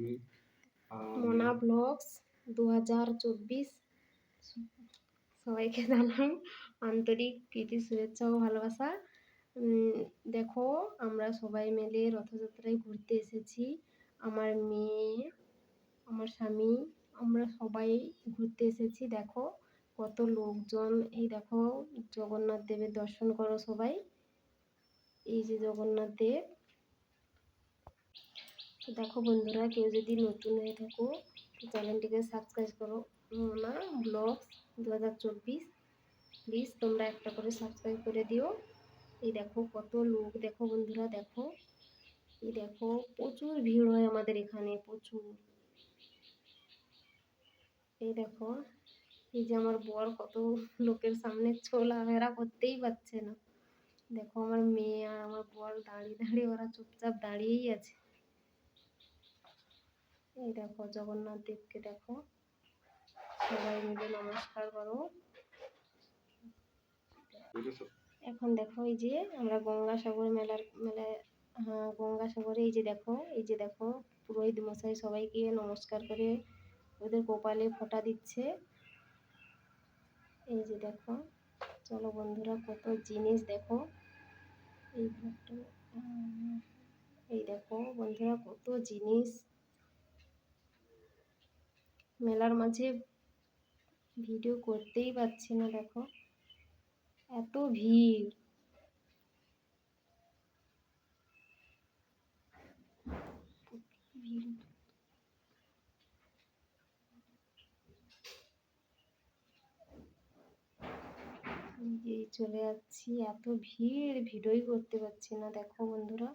আমি মোনা ব্লগস দু হাজার চব্বিশ। সবাইকে জানাই আন্তরিক প্রীতি, শুভেচ্ছা ও ভালোবাসা। দেখো, আমরা সবাই মিলে রথযাত্রায় ঘুরতে এসেছি। আমার মেয়ে, আমার স্বামী, আমরা সবাই ঘুরতে এসেছি, দেখো। কত লোকজন, এই দেখো, জগন্নাথ দেবের দর্শন করো সবাই। এই যে জগন্নাথ দেব দেখো বন্ধুরা, কেউ যদি নতুন হয়ে থাকো, চ্যানেলটিকে সাবস্ক্রাইব করো, না ব্লগ দু হাজার চব্বিশ প্লিজ তোমরা একটা করে সাবস্ক্রাইব করে দিও। এই দেখো কত লোক, দেখো বন্ধুরা, দেখো। এই দেখো, প্রচুর ভিড় হয় আমাদের এখানে, প্রচুর। এই দেখো, এই যে আমার বর কত লোকের সামনে ছোলা চলাফেরা করতেই পারছে না। দেখো আমার মেয়ে আর আমার বর দাঁড়িয়ে দাঁড়িয়ে ওরা চুপচাপ দাঁড়িয়েই আছে। এই দেখো জগন্নাথ দেবকে দেখো। সবাই মিলে নমস্কার করো। এখন দেখো এই যে আমরা গঙ্গাসাগর মেলার মেলায় হ্যাঁ গঙ্গাসাগরে এই যে দেখো, এই যে দেখো পুরোহিত মশাই সবাইকে নমস্কার করে ওদের কপালে ফোঁটা দিচ্ছে। এই যে দেখো, চলো বন্ধুরা কত জিনিস দেখো। এই এই দেখো বন্ধুরা কত জিনিস। মেলার মাঝে ভিডিও করতেই পারছি না, দেখো। এত ভিড়। চলে যাচ্ছি, এত ভিড়। ভিডিওই করতে পারছি না, দেখো বন্ধুরা।